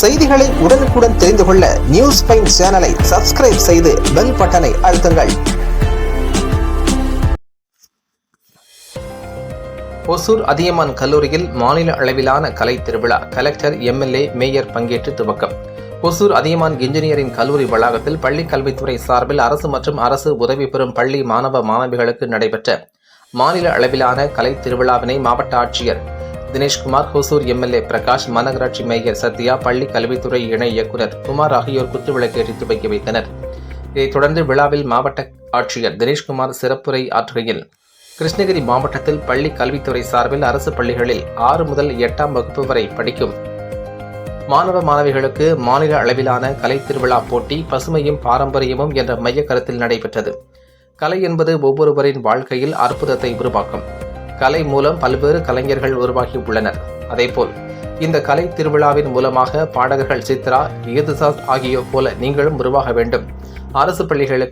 செய்திகளை உடனுக்குடன் தெரிந்து கொள்ள நியூஸ் பைன் சேனலை சப்ஸ்கிரைப் செய்து பெல் பட்டனை அழுத்துங்கள். ஒசூர் அதியமான் கல்லூரியில் மாநில அளவிலான கலை திருவிழா கலெக்டர் எம்எல்ஏ மேயர் பங்கேற்று துவக்கம். ஒசூர் அதியமான் இன்ஜினியரிங் கல்லூரி வளாகத்தில் பள்ளிக் கல்வித்துறை சார்பில் அரசு மற்றும் அரசு உதவி பெறும் பள்ளி மாணவ மாணவிகளுக்கு நடைபெற்ற மாநில அளவிலான கலை திருவிழாவினை மாவட்ட ஆட்சியர் தினேஷ்குமார் ஹொசூர் எம்எல்ஏ பிரகாஷ் மாநகராட்சி மேயர் சத்யா பள்ளி கல்வித்துறை இணை இயக்குநர் குமார் ஆகியோர் குத்துவிளக்கேற்றி துவக்கி வைத்தனர். இதைத் தொடர்ந்து விழாவில் மாவட்ட ஆட்சியர் தினேஷ்குமார் சிறப்புரை ஆற்றுகையில் கிருஷ்ணகிரி மாவட்டத்தில் பள்ளி கல்வித்துறை சார்பில் அரசு பள்ளிகளில் ஆறு முதல் எட்டாம் வகுப்பு வரை படிக்கும் மாணவ மாணவிகளுக்கு மாநில அளவிலான கலை திருவிழா போட்டி பசுமையும் பாரம்பரியமும் என்ற மைய கருத்தில் நடைபெற்றது. கலை என்பது ஒவ்வொருவரின் வாழ்க்கையில் அற்புதத்தை உருவாக்கும். கலை மூலம் பல்வேறு கலைஞர்கள் உருவாகி உள்ளனர் அதேபோல் இந்த கலை திருவிழாவின் மூலமாக பாடகர்கள் சித்ரா ஈதுசாஸ் ஆகியோர் போல நீங்களும் உருவாக வேண்டும். அரசு பள்ளிகளுக்கு